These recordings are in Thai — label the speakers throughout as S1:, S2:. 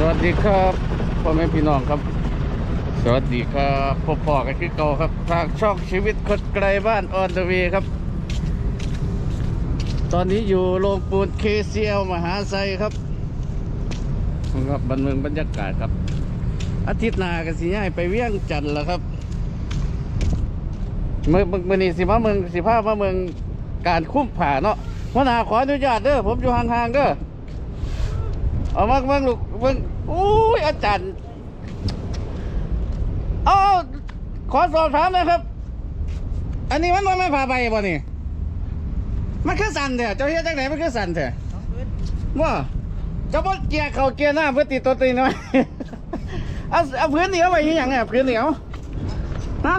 S1: สวัสดีครับพ่อแม่พี่น้องครับ สวัสดีครับพ่อพ่อกันคือเก่าครับ ทางช่องชีวิตคนไกลบ้านออนเดวีครับ ตอนนี้อยู่โรงปูน KCL มหาไซครับครับบันเมืองบรรยากาศครับ อาทิตย์หน้าก็สิย้ายไปเวียงจันทร์แล้วครับเมืองเมืองนี้สิมาเมืองสิพามาเมืองการคุ้มผ่าเนาะหัวหน้าขออนุญาตเด้อผมอยู่ห่างๆเด้อ เอามาเบิ่งลูกเบิ่งอุ้ยอาจารย์เอาเอาขอสอบถามหนะครับ อันนี้มันว่าไม่พาไปบ่นี่มันคือสั่นเถอะเจ้าเฮ็ดจังไหนมันคือสั่นเถอะว่าเจ้าบ่เกียร์เขาเกียร์หน้าเพื่อติดตัวตีน้อยเอาเอาพื้นเหนียวไปอหย่างเนี่ยพื้นเหนียวฮะ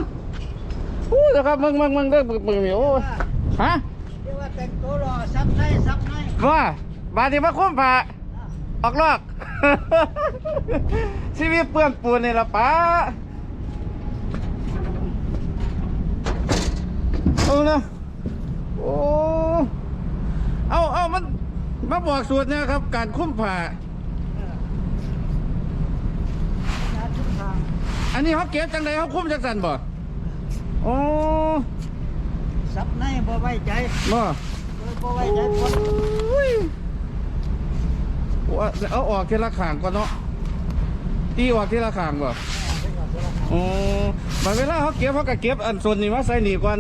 S1: อู้เดี๋ยวครับมึงมึงมึงเด้อมึงมึงนี่โอ้ยฮะ
S2: เรียกว่าแต่งตัวรอซับในซับใน
S1: ว่าบาดนี้มาคุ้มผ่า ออกลอก ชีวิตเปื้อนปูนนี่ละป้าเอานะโอ้เอาเอามันมาบอกสูตรเนี่ยครับ การคุ้มผ่า
S2: ยาทุกทาง
S1: อันนี้เขาเก็บจังไดเขาคุ้มจังสันบ่โอ้
S2: ซับในบ่ไว้ใจ
S1: บ่
S2: บ่ไว้ใจคน
S1: อุ้ย ว่าเอาออกทีละขางก่อนเนาะตีออกทีละขางบ่อ๋อบางเวลาเขาเก็บเขาก็เก็บอันส่วนนี้มาใส่หนีก่อน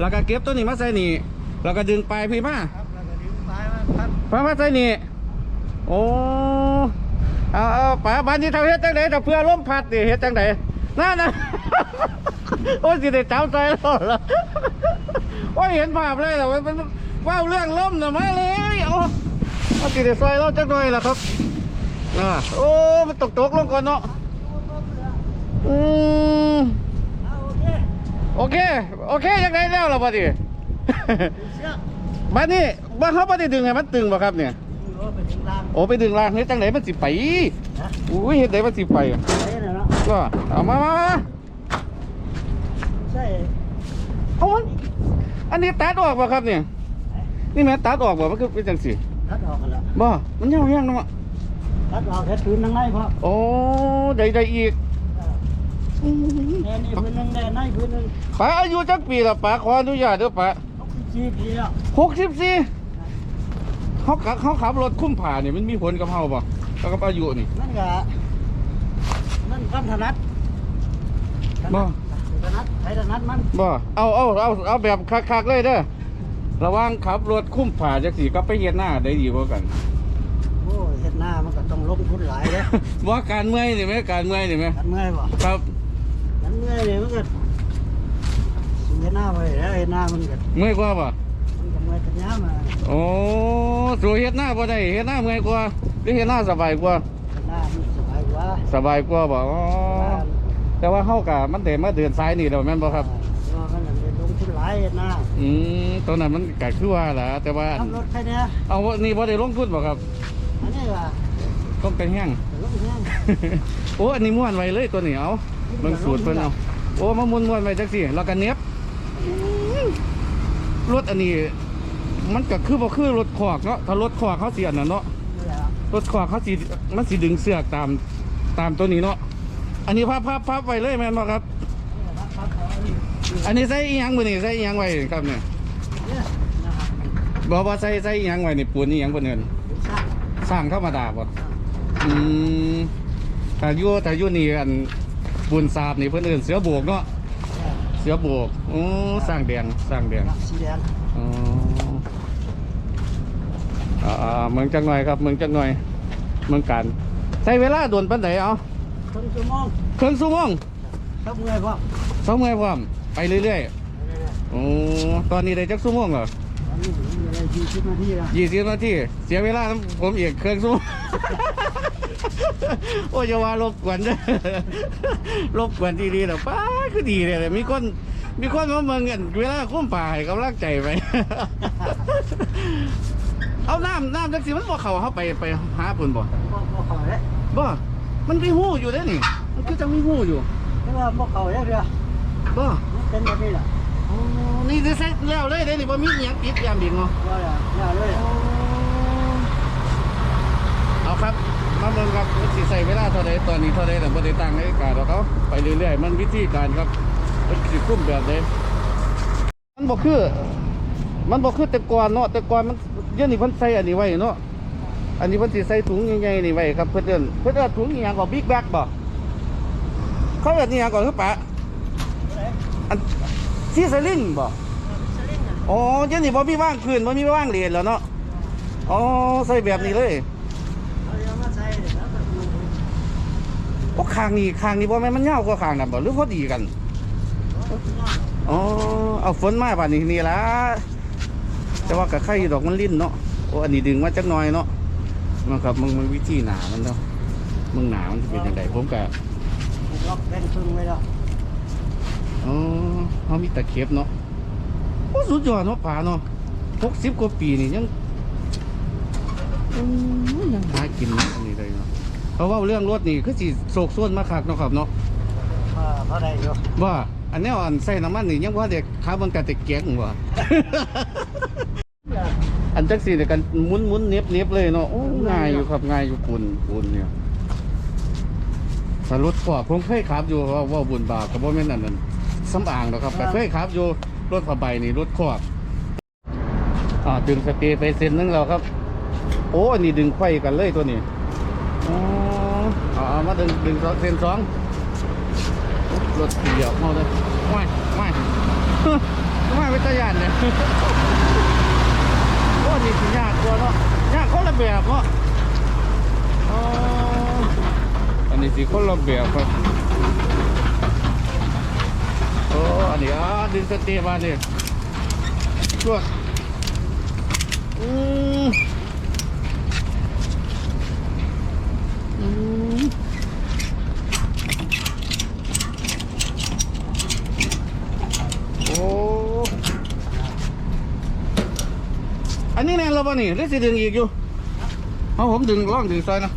S1: แล้วก็เก็บตัวนี้มาใส่หนีแล้วก็ดึงปลายพี่มา
S2: ครับแล้วก็ดึงปลายมาพัด
S1: พามาใส่หนีโอ้เอาเอาป๋าบ้านนี้ทำเฮ็ดจังไดแต่เพื่อล้มพัดดิเฮ็ดจังไดนั่นนะโอ้ยสิได้จับใจแล้วล่ะโอ้ยเห็นภาพเลยเหรอมันว้าวเรื่องล้มน่ะมาเลยเอาเอาสิได้ซอยเราจักหน่อยล่ะครับอ่าโอ้มันตกตกๆลงก่อนเนาะอืม
S2: เอาโอเค
S1: โอเค โอเคยังไงแล้วล่ะบัดนี้
S2: ดึงเชือก
S1: บัดนี้บ่เขาบ่ได้ดึงให้มันตึงบ่ครับเนี่ย
S2: โอ้ไปถึงลาง
S1: โอ้ไปดึงลากเฮ็ดจังไดมันสิไป
S2: นะ
S1: อุ้ยเฮ็ดไดมันสิไปอะ
S2: ใช่น่ะเนาะ
S1: ก็เอามามามา
S2: ใช่
S1: เอามันอันนี้ตัดออกบ่ครับเนี่ยนี่แม่นตัดออกบ่มันคือเป็นจังซี่
S2: ทัดออกกันแล้ว
S1: บ่มันยาวยังเนาะ
S2: ทัดออกแค่พื้นทางในพอ
S1: โอ้ได้ได้อีก
S2: แน่นี่พื้นหนึงแน่ในพื้นหนึง
S1: ป้าอายุจักปีละป้าขออนุญาตเด้อป้า
S2: เอาไปชี้ปีแล้ว
S1: 64เขาขับเขาขับรถคุ้มผ่านี่มันมีผลกับเฮาบ่แล้วกับอายุนี่
S2: นั่นก็นั่นกันถนัดถ
S1: บ่
S2: นัดถนัดใครถนัดมัน
S1: บ่เอาเอาเอาเอาแบบคักๆเลยเด้อ ระหว่างขับรถคุ้มผ่าจักสิกับไปเฮ็ดหน้าได้ดีกว่ากัน
S2: โอ้ยเฮ็ดหน้ามันก็ต้องลงทุนหลายเด้
S1: ว่าการเมื่อยนี่ไหมการเมื่อยนี่ไหม
S2: กันเมื่อยบ่
S1: ครับ
S2: กันเมื่อยเนี่ยมันก็เฮ็ดหน้าไปแล้วเฮ็ดหน้ามันก็
S1: เมื่อยกว่าป่ะ
S2: มันก็เมื่อยกันยามมา
S1: โอ้สูเฮ็ดหน้าบ่ได้เฮ็ดหน้าเมื่อยกว่าหรือเฮ็ดหน้าสบายกว่า
S2: เฮ็ดหน้ามันสบายกว่า
S1: สบายกว่าบ่อ๋อแต่ว่าเฮากะมันเดินมาเดินซ้ายนี่แล้วแม่นบ่ครับา
S2: ยเฮ็ดหน้า
S1: อืมตอนนั้นมันก็คือว่าล่ะแต่ว่า
S2: ทำรถใครเนี่ย
S1: เอาว่านี่บ่ได้ลงทุนบ่ครับ
S2: อันนี้ว่า
S1: ต้องเป็นแห้ง
S2: ลงแห้ง
S1: โอ้อันนี้ม้วนไว้เลยตัวนี้เอาเบิ่งสูตรเพิ่นเอาโอ้มาม้วนม้วนไว้จังซี่แล้วก็เน็บรถอันนี้ มันก็คือบ่คือรถขอกเนาะถ้ารถขอกเขาสิอันนั้นเนาะ
S2: นี่แหละ
S1: รถขวาเขาสีมันสีดึงเสือกตามตามตัวนี้เนาะอันนี้พับพับพับไว้เลยแม่นบ่ครับ
S2: ครับครับ อันนี้
S1: อันนี้ใส่อีหยังมือนี่ใส่อีหยังไว้ครับเนี่ย
S2: เนี่ยนะครับ
S1: บอกว่าใส่ใส่อีหยังไว้นี่ปูนอีหยังบนเนิน
S2: เป็นสร้าง
S1: สร้างธรรมดาบ่อืมแต่อยู่แต่อยู่นี่อันปูนสาบนี่เพิ่นเอิ้นเสือโบกเนาะเสือโบกโอ้สร้างแดงสร้างแดง
S2: สีแดง
S1: อ๋ออ่าอ่าเมืองจังหน่อยครับเมืองจังหน่อยเมืองการใช้เวลาโดนปานใดเอา
S2: ครึ่งชั่วโมง
S1: ครึ่งชั่วโมง
S2: ครับเมื่อยพ่อ
S1: สองเมื่อยพร้อม ไปเรื่อยๆโอ้ตอนนี้ได้จักชั่วโมงเหรอ
S2: อันนี้มีอะไรยี่สิบนาทีแล้ว
S1: ยี่สิบนาทีเสียเวลาน้ำผมอีกเครื่องชั่วโมงโอ้ยอย่าว่ารบกวนเด้อรบกวนที่ดีๆหรอป้าคือดีเลยมีคนมีคนมาเมืองกันเวลาคุ้มป่าให้กำลังใจไปเอาน้ำน้ำจักสิมันบ่เข้าเข้าไปไปหาพุ่นบ่
S2: บ่บ่เข้าเลย
S1: บ่มันมีหู้อยู่เด้อนี่มันคือจะมีหู้อยู่
S2: แต่ว่าบ่เข้าเลยเด้อ
S1: บ่
S2: มัน เป็นแบบนี้แหละ
S1: อ๋อนี่คือเสร็จแล้วเลยเด้อนี่บ่มีอิหยังติดยามดิ่งเนาะ
S2: ว่าอย่าอย่าเลย
S1: เอาครับมามาเมืองครับมันสิใส่เวลาเท่าใดตอนนี้เท่าใดแต่บ่ได้ตั้งนาฬิกาดอกเขาไปเรื่อยๆ มันวิธีการครับมันสิคุ้มแบบใดมันบ่คือ มันบ่คือแต่ก่อนเนาะแต่ก่อนมันเดี๋ยวนี้เพิ่นใส่อันนี้ไว้เนาะ อันนี้เพิ่นสิใส่ถุงใหญ่ๆนี่ไว้ครับเพิ่นเอิ้นเพิ่นเอิ้นถุงอีหยังก็บิ๊กแบ็กบ่เขาเอิ้นอีหยังก่อนคือปะ อันซีสลิงบ่
S2: สลิงอะ
S1: อ๋อเดี๋ยวนี้บ่มีว่างคืนบ่มีว่างเหรียญแล้วเนาะอ๋อใส่แบบนี้เลย
S2: เอาเดี๋ยวมาใส่เดี๋ยวแล้วก็ดู
S1: โอ้คางนี่คางนี่บ่แม่นมันยาวกว่าคางนั่นบ่หรือพอดีกันอ๋อเอาฝนมาป่านนี้นี่ละแต่ว่ากับไข่ดอกมันลิ้นเนาะโอ้อันนี้ดึงมาจักหน่อยเนาะมันครับมึงมึงวิธีหนามันเนาะมึงหนามันจะเป็นยังไงผมกะ
S2: ล็อกเป็นพึ่งไว้แล้ว
S1: อ๋อเขามีตะเข็บเนาะโอ้สุดยอดเนาะป่าเนาะหกสิบกว่าปีนี่ยังอืมยังหากินอันนี้เลยเนาะเพราะว่าเรื่องรถนี่คือสิโศกส่วนมาคักเนาะครับเนาะ
S2: อ่าเขาได้อยู่
S1: ว่าอันนี้อันใส่น้ำมันนี่ยังว่าเด็กขาเบังกะตะเกียงว่ะอันจักสีเนี่ยกันหมุนหมุนๆเน็บเน็บเลยเนาะโอ้ง่ายอยู่ครับง่ายอยู่ปูนปูนเนี่ยถ้ารถขวบผมเคยขับอยู่ว่าว่าบุญบาปกับว่าแม่นอันนั้น สำอางหรอกครับแต่เคยขับอยู่รถผ้าใบนี่รถขวบอ่าดึงสเตย์ไปเส้นหนึงแล้วครับ โอ้อันนี้ดึงไขว้กันเลยตัวนี้อ๋อเอาเอามาดึงดึงเส้นสองรถเดียวเอาเลยไม่ไม่ไม่ไปตะยานเนี่ยโอ้นี่สิยากกว่าเนาะยากคนละแบบเนาะอ๋ออันนี้สิคนละแบบครับโอ้อันนี้อ่าดึงสเตีมาเนี่ยช่วอืมอืมโอ้อันนี้แน่นแล้วป่ะนี่หรือสิดึงอีกอยู่เอาผมดึงล่องดึงซอยนะ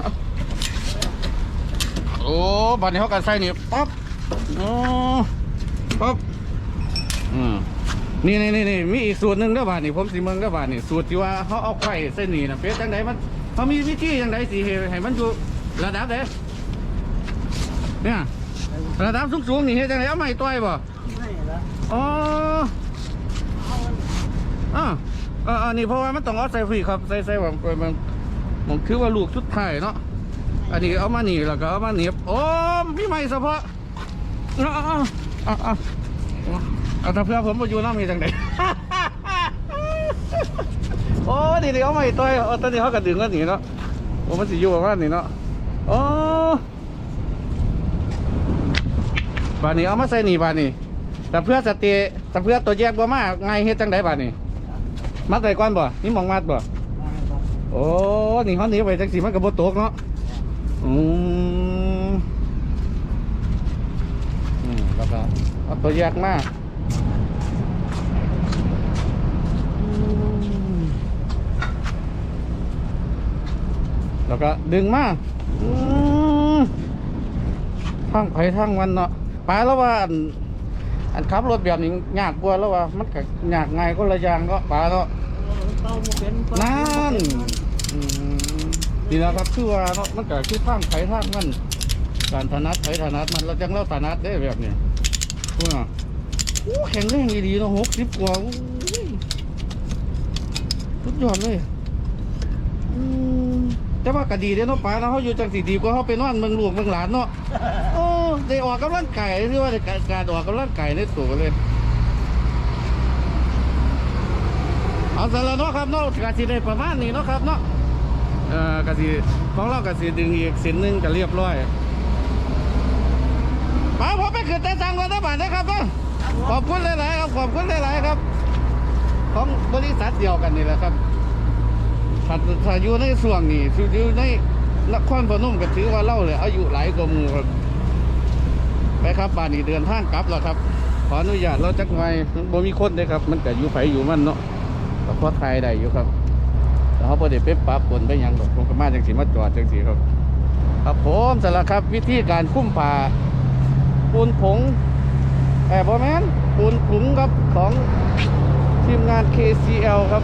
S1: โอ้บัดนี้เขากันใส่นี่ปั๊บโอ้ ปั๊บอืมนี่นี่นี่นี่มีอีกสูตรหนึ่งเด้อบาดนี่ผมสิเมืองเด้อบาดนี่สูตรที่ว่าเขาเอาไข่เส้นนี่นะเป็นจังไดมันเขามีวิธีจังไดสิให้ให้มันอยู่ระดับใดเนี่ยระดับสูงๆนี่เฮ็ดจังไดเอาไม้ต่อยบ่
S2: ไม่ละ
S1: อ๋อ
S2: เอามัน
S1: อ่าอ่าอันนี้เพราะว่ามันต้องเอาใส่ฟรีครับใส่ใส่แบบมันมันคือว่าลูกชุดไทยเนาะอันนี้เอามาหนีแล้วก็เอามาเหนียบโอ้พี่ใหม่เฉพาะ เอาเอาเอาถ้าเพื่อผมมาอยู่น้ำมีจังไดโอ้นี่นี่เอาไมาอีกตัวเอาตอนนี้เขากระดึงกันหนีเนาะโอ้มันสิอยู่ประมาณนี้เนาะโอ้บานนี้เอามาใส่หนีบานนี้แต่เพื่อสเตย์แต่เพื่อตัวแยกบ่มาไงเฮ็ดจังไดบานนี้มัดไว้ก่อนบ่นี่มองมัดบ่โอ้นี่เขาหนีไปจังสีมันกับบตกเนาะอืมอืมแล้ว ก็เอาตัวแยกมาอืมแล้วก็ดึงมาอืมทางไผทางวันเนาะปลาแล้วว่าอันอันขับรถแบบนี้ยากกว่าแล้วว่า มันก็ยากง่ายก็ละอย่างก็ปลาเนาะ
S2: เต้าบ่เป็น
S1: นั่นอืมนี่แหละครับคือว่าเนาะมันก็คือทางไถทางมันการถนัดไถถนัดมันเราจังเราถนัดได้แบบนี้ ว่าโอ้แข็งแรงดีๆเนาะหกสิบกว่าสุดยอดเลยแต่ว่าก็ดีเด้เนาะป้าเนาะเขาอยู่จังสีดีกว่าเขาไปนอนเมืองหลวงเมืองหลานเนาะโอ้ได้ออกกำลังกายหรือว่าได้การออกกำลังกายในตัวเลยเอาสารเนาะครับเนาะกะสิได้ประมาณนี้เนาะครับเนาะเอ่อกะสิของเรากะสิดึงอีกเสินหนึงก็เรียบร้อย มาผมไปขึ้นแต่สั่งก่อนนะบาทนะครับเนาะขอบคุณหลายๆครับ ขอบคุณหลายๆครับ ของบริษัทเดียวกันนี่แหละครับถ้าถ้าอยู่ในส่วงนี้อยู่ในนครพนมก็ถือว่าเล่าเลยอายุหลายกว่าหมู่ครับ ไปครับบ้านนี้เดินทางกลับแล้วครับ ขออนุญาตเราจักไว้บ่มีคนเลยครับ มันก็อยู่ไผอยู่มันเนาะก็พอไทยได้อยู่ครับแต่เขาพอได้ไปปรับบนไปยังดอกผมก็มาจังสีมาจอดจังสีครับ ครับผมสำหรับครับวิธีการคุ้มผ่า ปูนผงแอบบอแมนปูนผงครับของทีมงาน KCL ครับ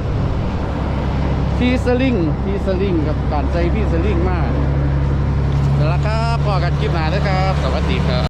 S1: พีสลิงพีสลิงครับการใจพีสลิงมากแล้วครับขอกันคลิปหน้าด้อครับ สวัสดีครับ